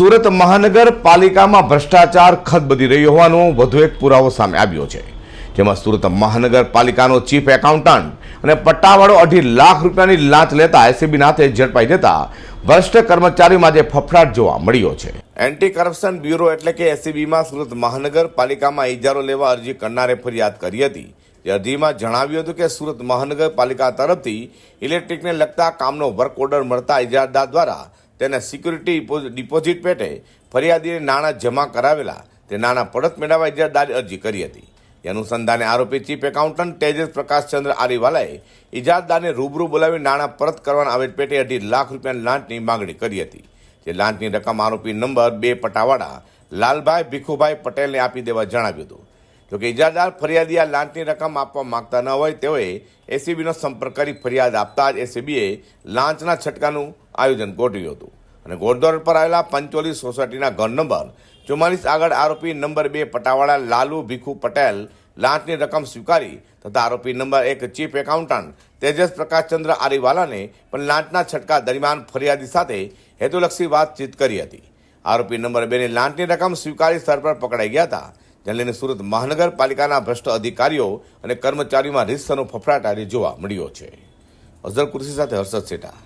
સુરત મહાનગરપાલિકામાં ભ્રષ્ટાચાર ખદબદી રહ્યો હોવાનો વધુ એક પુરાવો સામે આવ્યો છે. જેમાં સુરત મહાનગરપાલિકાનો ચીફ એકાઉન્ટન્ટ અને પટ્ટાવાળો અઢી લાખ રૂપિયાની લાંચ લેતા એસીબી નાથે ઝડપાઈ જતા ભ્રષ્ટ કર્મચારીમાં જે ફફડાટ જોવા મળ્યો છે. એન્ટી કરપ્શન બ્યુરો એટલે કે એસીબીમાં સુરત મહાનગરપાલિકામાં ઇજારો લેવા અરજી કરનારે ફરિયાદ કરી હતી. જે અરજીમાં જણાવ્યું હતું કે સુરત મહાનગરપાલિકા તરફથી ઇલેક્ટ્રિકને લગતા કામનો વર્ક ઓર્ડર મળતા ઇજારદાર દ્વારા તેને સિક્યુરિટી ડિપોઝિટ પેટે ફરિયાદીને નાણાં જમા કરાવેલા. તે નાણાં પરત મેળવવા ઇજાદારી અરજી કરી હતી. એ અનુસંધાને આરોપી ચીફ એકાઉન્ટન્ટ તેજસ પ્રકાશચંદ્ર આરીવાલાએ ઇજારદારને રૂબરૂ બોલાવી નાણાં પરત કરવાના આવેલ પેટે અઢી લાખ રૂપિયાની લાંચની માંગણી કરી હતી. જે લાંચની રકમ આરોપી નંબર બે પટાવાડા લાલભાઈ ભીખુભાઈ પટેલને આપી દેવા જણાવ્યું હતું. જોકે ઇજારદાર ફરિયાદી આ લાંચની રકમ આપવા માંગતા ન હોય, તેઓએ એસીબીનો સંપર્ક કરી ફરિયાદ આપતા જ એસીબીએ લાંચના છટકાનું આયોજન ગોઠવ્યું હતું. અને ઘોડદોડ પર આવેલા પંચોલી સોસાયટીના ઘર નંબર ચુમ્માલીસ આગળ આરોપી નંબર બે પટાવાળા લાલુ ભીખુ પટેલ લાંચની રકમ સ્વીકારી તથા આરોપી નંબર એક ચીફ એકાઉન્ટન્ટ તેજસ પ્રકાશચંદ્ર આરીવાલાને પણ લાંચના છટકા દરમિયાન ફરિયાદી સાથે હેતુલક્ષી વાતચીત કરી હતી. આરોપી નંબર બેની લાંચની રકમ સ્વીકારી સ્થળ પર પકડાઈ ગયા હતા. જેને લઈને સુરત મહાનગરપાલિકાના ભ્રષ્ટ અધિકારીઓ અને કર્મચારીઓમાં રીતસરનો ફફડાટ આજે જોવા મળ્યો છે. અઝર કુર્સી સાથે હર્ષદ સેઠા